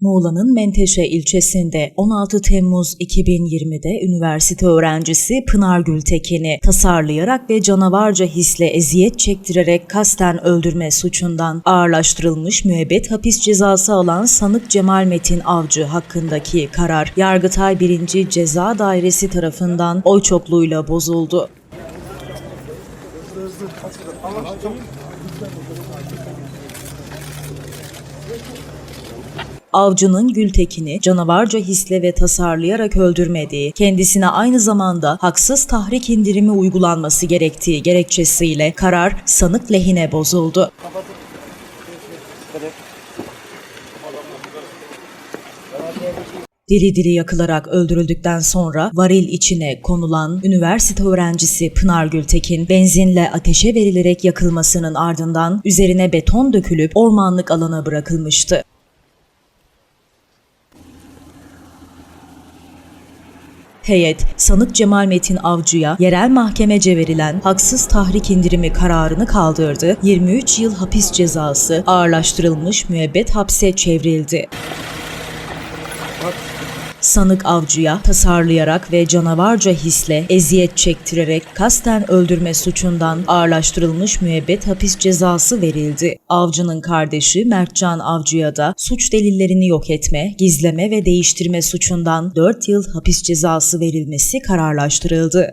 Muğla'nın Menteşe ilçesinde 16 Temmuz 2020'de üniversite öğrencisi Pınar Gültekin'i tasarlayarak ve canavarca hisle eziyet çektirerek kasten öldürme suçundan ağırlaştırılmış müebbet hapis cezası alan sanık Cemal Metin Avcı hakkındaki karar Yargıtay 1. Ceza Dairesi tarafından oy çokluğuyla bozuldu. Avcının Gültekin'i canavarca hisle ve tasarlayarak öldürmediği, kendisine aynı zamanda haksız tahrik indirimi uygulanması gerektiği gerekçesiyle karar sanık lehine bozuldu. Diri diri yakılarak öldürüldükten sonra varil içine konulan üniversite öğrencisi Pınar Gültekin benzinle ateşe verilerek yakılmasının ardından üzerine beton dökülüp ormanlık alana bırakılmıştı. Heyet, sanık Cemal Metin Avcı'ya yerel mahkemece verilen haksız tahrik indirimi kararını kaldırdı, 23 yıl hapis cezası ağırlaştırılmış müebbet hapse çevrildi. Sanık avcıya tasarlayarak ve canavarca hisle eziyet çektirerek kasten öldürme suçundan ağırlaştırılmış müebbet hapis cezası verildi. Avcının kardeşi Mertcan Avcı'ya da suç delillerini yok etme, gizleme ve değiştirme suçundan 4 yıl hapis cezası verilmesi kararlaştırıldı.